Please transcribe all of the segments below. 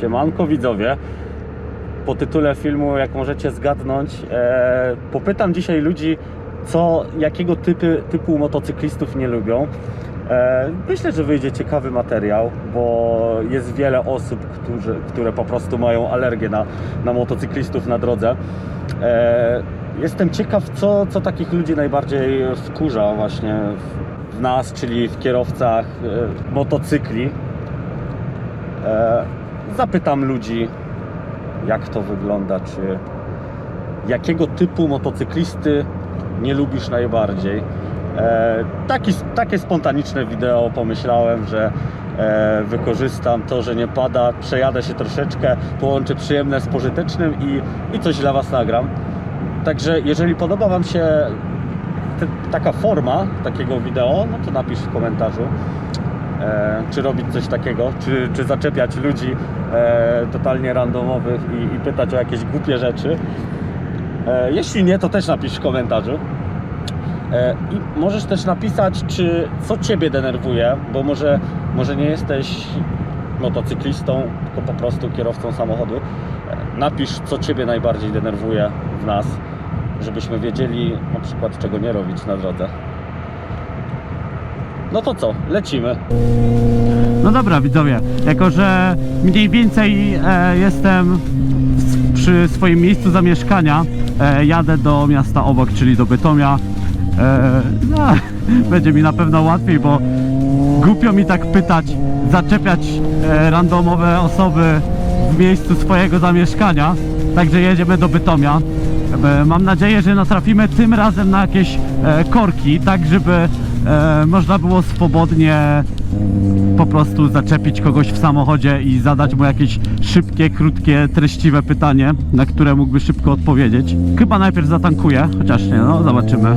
Siemanko widzowie. Po tytule filmu, jak możecie zgadnąć, e, popytam dzisiaj ludzi, co, jakiego typy, typu motocyklistów nie lubią. E, myślę, że wyjdzie ciekawy materiał, bo jest wiele osób, którzy, które po prostu mają alergię na, na motocyklistów na drodze. E, jestem ciekaw, co, co takich ludzi najbardziej wkurza właśnie w, w nas, czyli w kierowcach e, motocykli. E, zapytam ludzi, jak to wygląda, czy jakiego typu motocyklisty nie lubisz najbardziej. E, taki, takie spontaniczne wideo pomyślałem, że e, wykorzystam to, że nie pada, przejadę się troszeczkę, połączę przyjemne z pożytecznym i, i coś dla Was nagram. Także jeżeli podoba Wam się te, taka forma takiego wideo, no to napisz w komentarzu czy robić coś takiego, czy, czy zaczepiać ludzi e, totalnie randomowych i, i pytać o jakieś głupie rzeczy. E, jeśli nie, to też napisz w komentarzu. E, I możesz też napisać, czy co Ciebie denerwuje, bo może, może nie jesteś motocyklistą, tylko po prostu kierowcą samochodu. E, napisz, co Ciebie najbardziej denerwuje w nas, żebyśmy wiedzieli na przykład, czego nie robić na drodze. No to co, lecimy. No dobra, widzowie, jako że mniej więcej e, jestem przy swoim miejscu zamieszkania, e, jadę do miasta obok, czyli do Bytomia. E, no, będzie mi na pewno łatwiej, bo głupio mi tak pytać, zaczepiać e, randomowe osoby w miejscu swojego zamieszkania. Także jedziemy do Bytomia. E, Mam nadzieję, że natrafimy tym razem na jakieś e, korki, tak żeby e, można było swobodnie po prostu zaczepić kogoś w samochodzie i zadać mu jakieś szybkie, krótkie, treściwe pytanie, na które mógłby szybko odpowiedzieć. Chyba najpierw zatankuję, chociaż nie, no zobaczymy.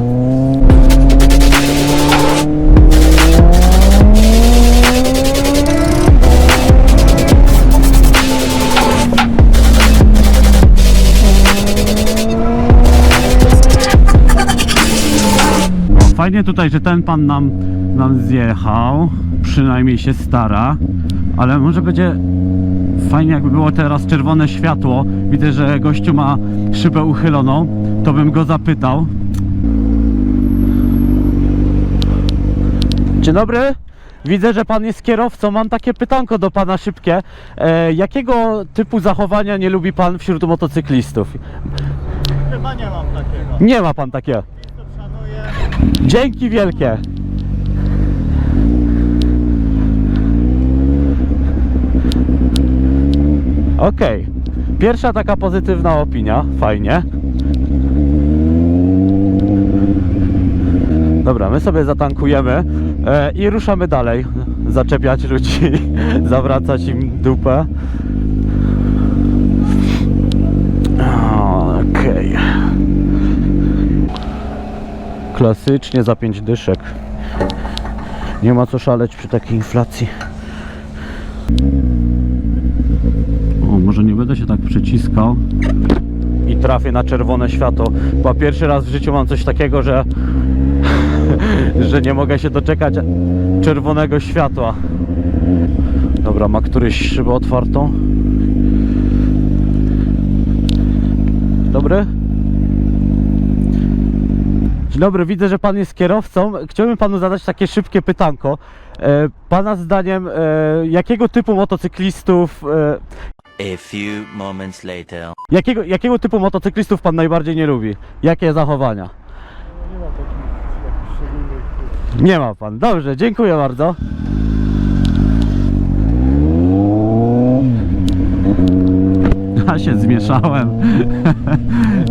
Fajnie tutaj, że ten pan nam, nam zjechał, przynajmniej się stara, ale może będzie fajnie jakby było teraz czerwone światło. Widzę, że gościu ma szybę uchyloną, to bym go zapytał. Dzień dobry. Widzę, że pan jest kierowcą. Mam takie pytanko do pana szybkie. E, jakiego typu zachowania nie lubi pan wśród motocyklistów? Chyba nie mam takiego. Nie ma pan takiego. Dzięki wielkie. Okej. Pierwsza taka pozytywna opinia, fajnie. Dobra, my sobie zatankujemy e, i ruszamy dalej. Zaczepiać ludzi, zawracać im dupę. Okej. Klasycznie za 5 dyszek. Nie ma co szaleć przy takiej inflacji. O, może nie będę się tak przyciskał. I trafię na czerwone światło. Bo pierwszy raz w życiu mam coś takiego, że że nie mogę się doczekać czerwonego światła. Dobra, ma któryś szybę otwartą. Dobry? Dzień dobry, widzę, że pan jest kierowcą. Chciałbym panu zadać takie szybkie pytanko. E, Pana zdaniem, e, jakiego typu motocyklistów, e, A few moments later. jakiego, jakiego typu motocyklistów pan najbardziej nie lubi? Jakie zachowania? Nie ma takich jakichś szczególnych. Nie ma pan. Dobrze, dziękuję bardzo. Ja się zmieszałem.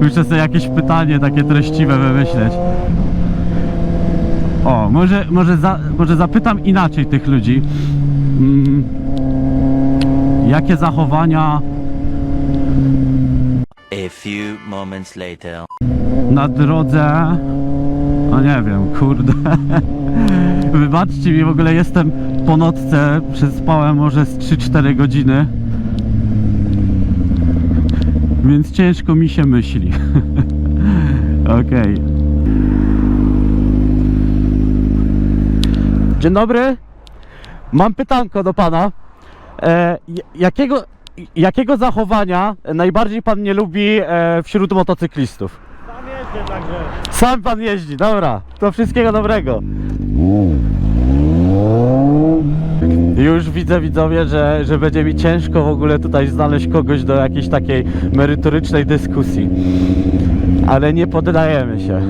Muszę sobie jakieś pytanie takie treściwe wymyśleć. O, może, może, za, może zapytam inaczej tych ludzi. Mm, jakie zachowania A few moments later. na drodze. No nie wiem, kurde. Wybaczcie mi, w ogóle jestem po nocce, przespałem może z 3-4 godziny. Więc ciężko mi się myśli. Okej. Dzień dobry. Mam pytanko do pana. E, jakiego, jakiego zachowania najbardziej pan nie lubi e, wśród motocyklistów? Tam jeździę, także... Sam pan jeździ, dobra. To wszystkiego dobrego. Już widzę widzowie, że, że będzie mi ciężko w ogóle tutaj znaleźć kogoś do jakiejś takiej merytorycznej dyskusji. Ale nie poddajemy się.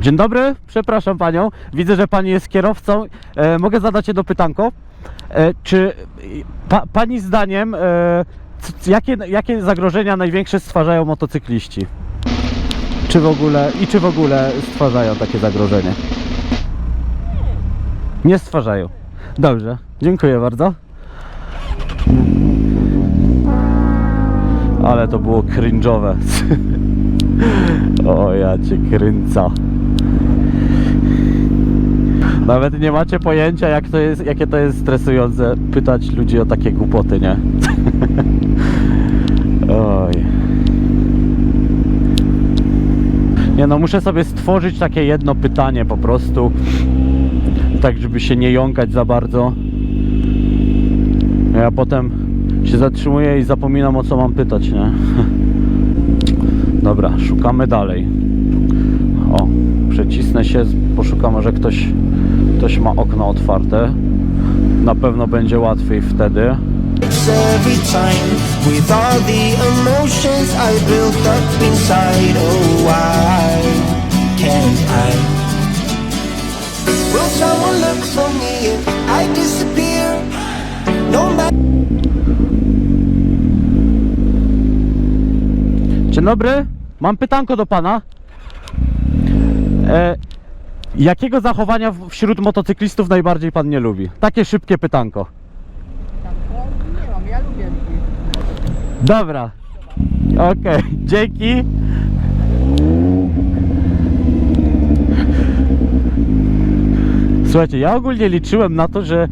Dzień dobry, przepraszam panią. Widzę, że pani jest kierowcą. E, mogę zadać jedno pytanko? E, czy pa, pani zdaniem e, c- jakie, jakie zagrożenia największe stwarzają motocykliści? Czy w ogóle i czy w ogóle stwarzają takie zagrożenie? Nie stwarzają. Dobrze, dziękuję bardzo. Ale to było cringe'owe. o ja cię kręca. Nawet nie macie pojęcia jak to jest, jakie to jest stresujące pytać ludzi o takie głupoty, nie? Oj. Nie no, muszę sobie stworzyć takie jedno pytanie po prostu. Tak, żeby się nie jąkać za bardzo. Ja potem się zatrzymuję i zapominam o co mam pytać, nie? Dobra, szukamy dalej. O, przecisnę się, poszukam, może ktoś, ktoś ma okno otwarte. Na pewno będzie łatwiej wtedy. Oh, can't I? Will someone look for me if I disappear? No matter. Dzień dobry, mam pytanko do pana. E, jakiego zachowania w- wśród motocyklistów najbardziej pan nie lubi? Takie szybkie pytanko. Nie mam, ja lubię ludzi. Dobra. Okej, dzięki. Słuchajcie, ja ogólnie liczyłem na to, że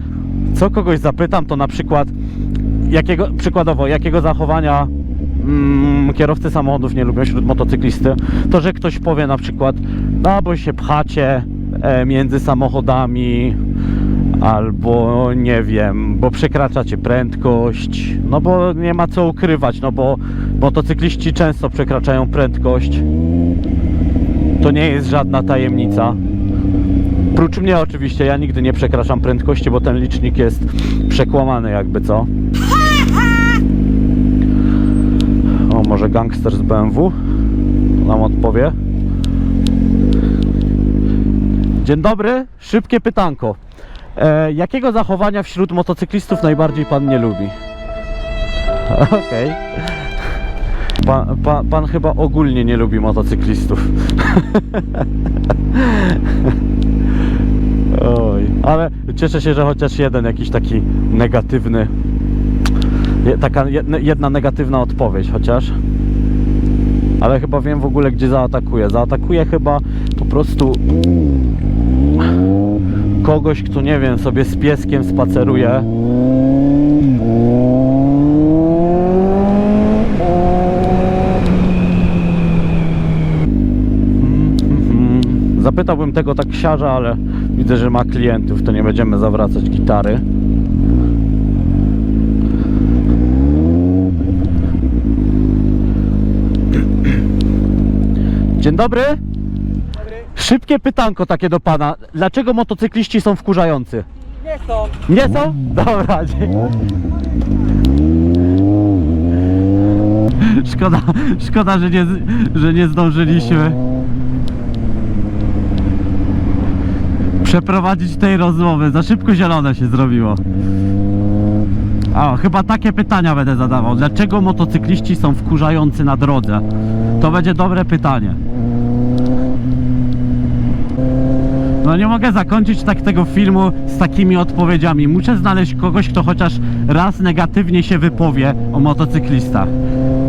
co kogoś zapytam, to na przykład jakiego, przykładowo, jakiego zachowania mm, kierowcy samochodów nie lubią wśród motocyklisty, to że ktoś powie na przykład, no bo się pchacie e, między samochodami, albo nie wiem, bo przekraczacie prędkość, no bo nie ma co ukrywać, no bo motocykliści często przekraczają prędkość. To nie jest żadna tajemnica. Prócz mnie oczywiście, ja nigdy nie przekraczam prędkości, bo ten licznik jest przekłamany jakby co. O, może gangster z BMW nam odpowie. Dzień dobry, szybkie pytanko. E, jakiego zachowania wśród motocyklistów najbardziej pan nie lubi? Okej. Pan, pan, pan chyba ogólnie nie lubi motocyklistów. Ale cieszę się, że chociaż jeden jakiś taki negatywny, taka jedna, negatywna odpowiedź chociaż. Ale chyba wiem w ogóle gdzie zaatakuję. Zaatakuję chyba po prostu kogoś, kto nie wiem, sobie z pieskiem spaceruje. Zapytałbym tego taksiarza, ale widzę, że ma klientów, to nie będziemy zawracać gitary. Dzień dobry. Szybkie pytanko takie do pana. Dlaczego motocykliści są wkurzający? Nie są. Nie są? Dobra. Szkoda, szkoda, że nie, że nie zdążyliśmy przeprowadzić tej rozmowy. Za szybko zielone się zrobiło. O, chyba takie pytania będę zadawał. Dlaczego motocykliści są wkurzający na drodze? To będzie dobre pytanie. No nie mogę zakończyć tak tego filmu z takimi odpowiedziami. Muszę znaleźć kogoś, kto chociaż raz negatywnie się wypowie o motocyklistach.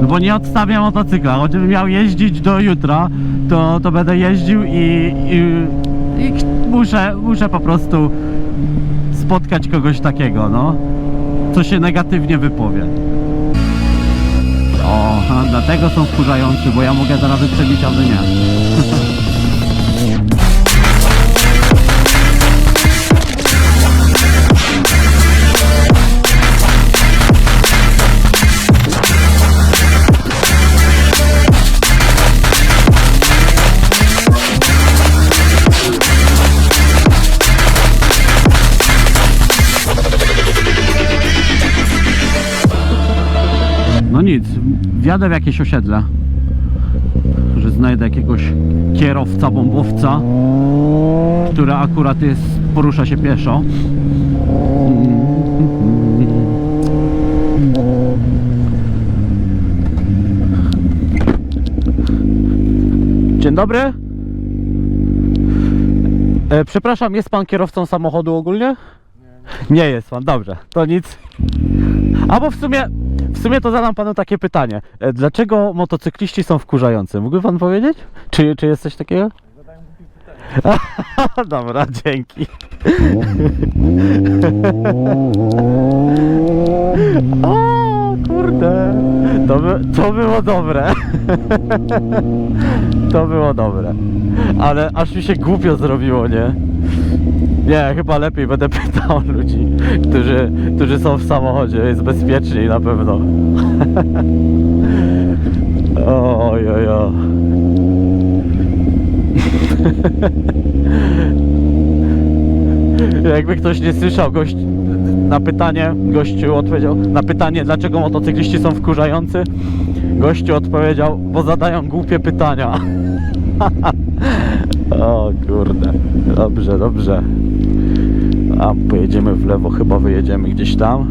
No bo nie odstawiam motocykla. Choćbym miał jeździć do jutra, to, to będę jeździł i, i, i muszę, muszę po prostu spotkać kogoś takiego, no. Co się negatywnie wypowie. O, dlatego są wkurzający, bo ja mogę zaraz przebić, a wy nie. wjadę w jakieś osiedle. Że znajdę jakiegoś kierowca, bombowca, który akurat jest, porusza się pieszo. Dzień dobry. E, przepraszam, jest pan kierowcą samochodu ogólnie? Nie jest pan, dobrze, to nic. Albo w sumie, w sumie to zadam panu takie pytanie. E, Dlaczego motocykliści są wkurzający? Mógłby pan powiedzieć? Czy, czy jest coś takiego? Dobra, dzięki. o kurde, to, by, to było dobre. to było dobre. Ale aż mi się głupio zrobiło, nie? Nie, chyba lepiej będę pytał ludzi, którzy, którzy są w samochodzie. Jest bezpieczniej na pewno. Oj, oj, oj. Jakby ktoś nie słyszał, gość na pytanie, gościu odpowiedział, na pytanie dlaczego motocykliści są wkurzający, gościu odpowiedział, bo zadają głupie pytania. o kurde, dobrze, dobrze. A pojedziemy w lewo, chyba wyjedziemy gdzieś tam.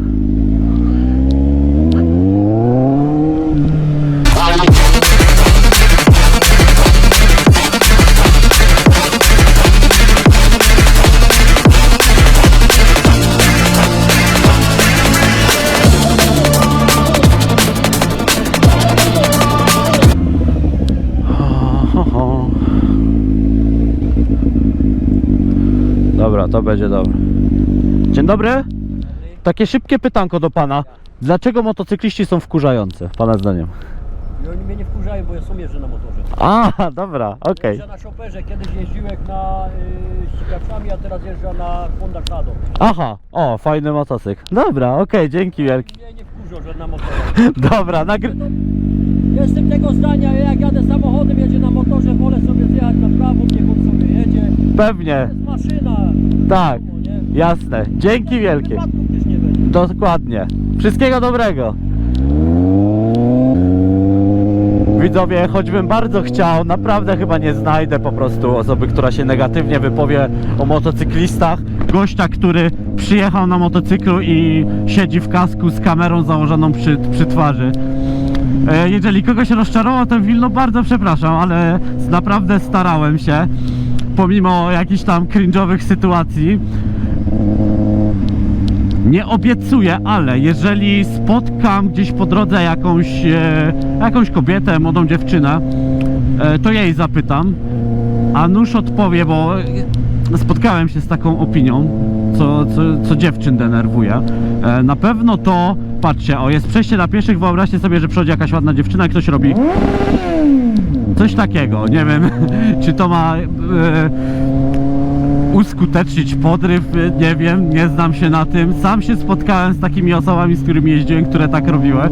Dobra, to będzie dobre. Dzień dobry. Takie szybkie pytanko do pana. Dlaczego motocykliści są wkurzający, pana zdaniem? I oni mnie nie wkurzają, bo ja sam jeżdżę na motorze. A, dobra, okej. Jeżdżę na szoperze, kiedyś jeździłem na y, ścigaczami, a teraz jeżdżę na Honda Shadow. Aha, o, fajny motocykl. Dobra, okej, dzięki wielki. Mnie nie wkurzą, że na motorze. Dobra, nagry... Jestem tego zdania, jak jadę samochodem, jedzie na motorze, wolę sobie zjechać na prawo, niech on sobie jedzie. Pewnie. Tak, jasne. Dzięki wielkie. Dokładnie. Wszystkiego dobrego. Widzowie, choćbym bardzo chciał, naprawdę chyba nie znajdę po prostu osoby, która się negatywnie wypowie o motocyklistach. Gościa, który przyjechał na motocyklu i siedzi w kasku z kamerą założoną przy, przy twarzy. E, Jeżeli kogoś rozczarował ten film, bardzo przepraszam, ale naprawdę starałem się, pomimo jakichś tam cringe'owych sytuacji. Nie obiecuję, ale jeżeli spotkam gdzieś po drodze jakąś, e, jakąś kobietę, młodą dziewczynę, e, to jej zapytam, a nóż odpowie, bo spotkałem się z taką opinią, co, co, co dziewczyn denerwuje. E, na pewno to, patrzcie, o jest przejście dla pieszych, wyobraźcie sobie, że przychodzi jakaś ładna dziewczyna i ktoś robi coś takiego, nie wiem, czy to ma... E, uskutecznić podryw, nie wiem, nie znam się na tym. Sam się spotkałem z takimi osobami, z którymi jeździłem, które tak robiły.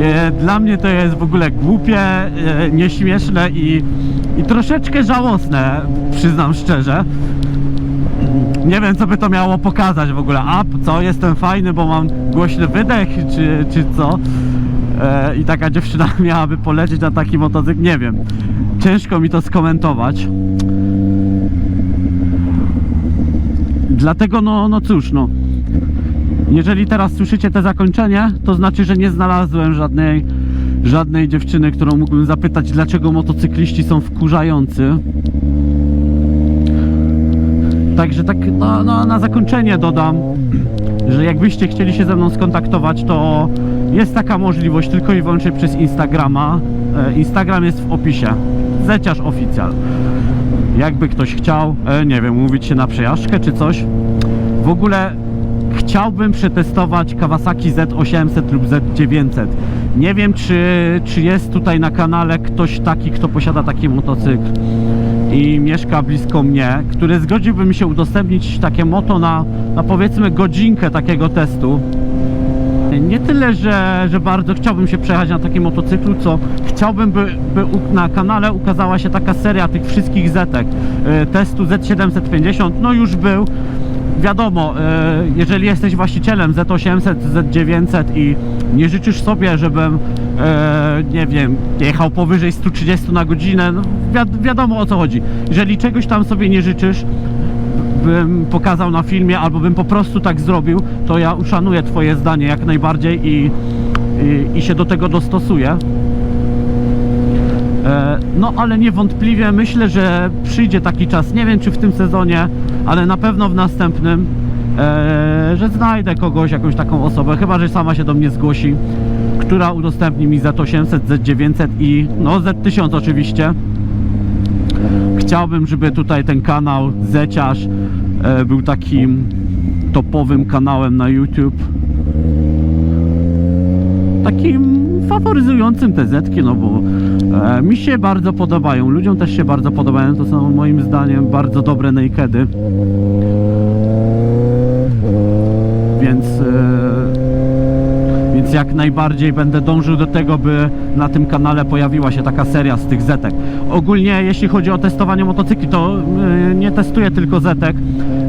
E, Dla mnie to jest w ogóle głupie, e, nieśmieszne i, i troszeczkę żałosne, przyznam szczerze. Nie wiem, co by to miało pokazać w ogóle. A co, jestem fajny, bo mam głośny wydech, czy, czy co? E, I taka dziewczyna miałaby polecieć na taki motocykl, nie wiem. Ciężko mi to skomentować. Dlatego, no, no cóż, no. Jeżeli teraz słyszycie te zakończenie, to znaczy, że nie znalazłem żadnej, żadnej dziewczyny, którą mógłbym zapytać, dlaczego motocykliści są wkurzający. Także tak no, no, na zakończenie dodam, że jakbyście chcieli się ze mną skontaktować, to jest taka możliwość tylko i wyłącznie przez Instagrama. E, Instagram jest w opisie. Zeciarz oficjal. Jakby ktoś chciał, e, nie wiem, umówić się na przejażdżkę czy coś. W ogóle chciałbym przetestować Kawasaki Z800 lub Z900. Nie wiem, czy, czy jest tutaj na kanale ktoś taki, kto posiada taki motocykl i mieszka blisko mnie, który zgodziłby mi się udostępnić takie moto na, na powiedzmy godzinkę takiego testu. Nie tyle, że, że bardzo chciałbym się przejechać na takim motocyklu, co chciałbym, by, by na kanale ukazała się taka seria tych wszystkich zetek. Y, Testu Z750, no już był. wiadomo, e, jeżeli jesteś właścicielem Z800, Z900 i nie życzysz sobie, żebym, e, nie wiem, jechał powyżej 130 na godzinę, no, wi wiadomo o co chodzi. Jeżeli czegoś tam sobie nie życzysz, bym pokazał na filmie, albo bym po prostu tak zrobił, to ja uszanuję Twoje zdanie jak najbardziej i, i, i się do tego dostosuję. E, No ale niewątpliwie myślę, że przyjdzie taki czas, nie wiem czy w tym sezonie, ale na pewno w następnym, e, że znajdę kogoś, jakąś taką osobę, chyba że sama się do mnie zgłosi, która udostępni mi Z800, Z900 i no Z1000 oczywiście. Chciałbym, żeby tutaj ten kanał Zeciarz e, był takim topowym kanałem na YouTube. Takim faworyzującym te zetki, no bo e, mi się bardzo podobają, ludziom też się bardzo podobają, to są moim zdaniem bardzo dobre nakedy. Więc e, więc jak najbardziej będę dążył do tego, by na tym kanale pojawiła się taka seria z tych zetek. Ogólnie jeśli chodzi o testowanie motocykli, to yy, nie testuję tylko zetek.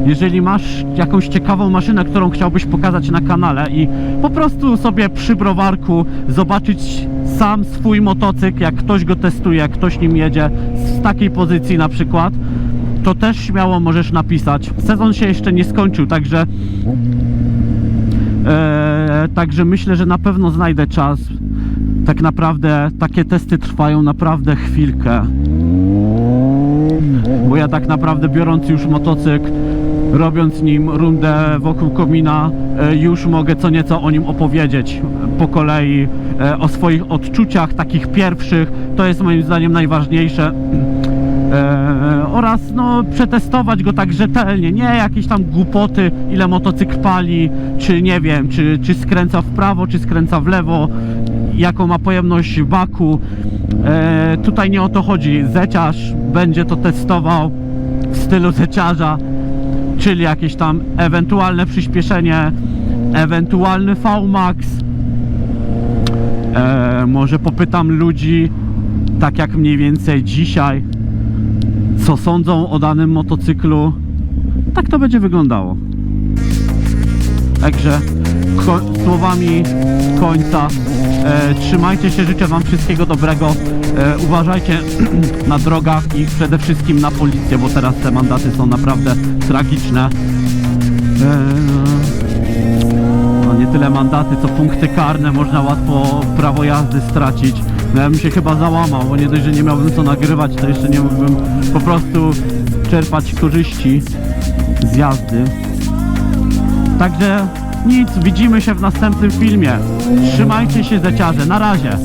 Jeżeli masz jakąś ciekawą maszynę, którą chciałbyś pokazać na kanale i po prostu sobie przy browarku zobaczyć sam swój motocykl, jak ktoś go testuje, jak ktoś nim jedzie z takiej pozycji na przykład, to też śmiało możesz napisać. Sezon się jeszcze nie skończył, także Eee, także myślę, że na pewno znajdę czas. Tak naprawdę takie testy trwają naprawdę chwilkę. Bo ja tak naprawdę biorąc już motocykl, robiąc nim rundę wokół komina, e, już mogę co nieco o nim opowiedzieć po kolei, e, o swoich odczuciach takich pierwszych. To jest moim zdaniem najważniejsze. E, oraz no, przetestować go tak rzetelnie, nie jakieś tam głupoty, ile motocykl pali, czy nie wiem, czy, czy skręca w prawo, czy skręca w lewo, jaką ma pojemność baku. E, tutaj nie o to chodzi. Zeciarz będzie to testował w stylu zeciarza, czyli jakieś tam ewentualne przyspieszenie, ewentualny VMAX. E, może popytam ludzi, tak jak mniej więcej dzisiaj, co sądzą o danym motocyklu. Tak to będzie wyglądało. Także ko- słowami końca e, trzymajcie się, życzę Wam wszystkiego dobrego. E, uważajcie na drogach i przede wszystkim na policję, bo teraz te mandaty są naprawdę tragiczne. E, no nie tyle mandaty, co punkty karne, można łatwo prawo jazdy stracić. No ja bym się chyba załamał, bo nie dość, że nie miałbym co nagrywać, to jeszcze nie mógłbym po prostu czerpać korzyści z jazdy. Także nic, widzimy się w następnym filmie. Trzymajcie się zeciarze, na razie.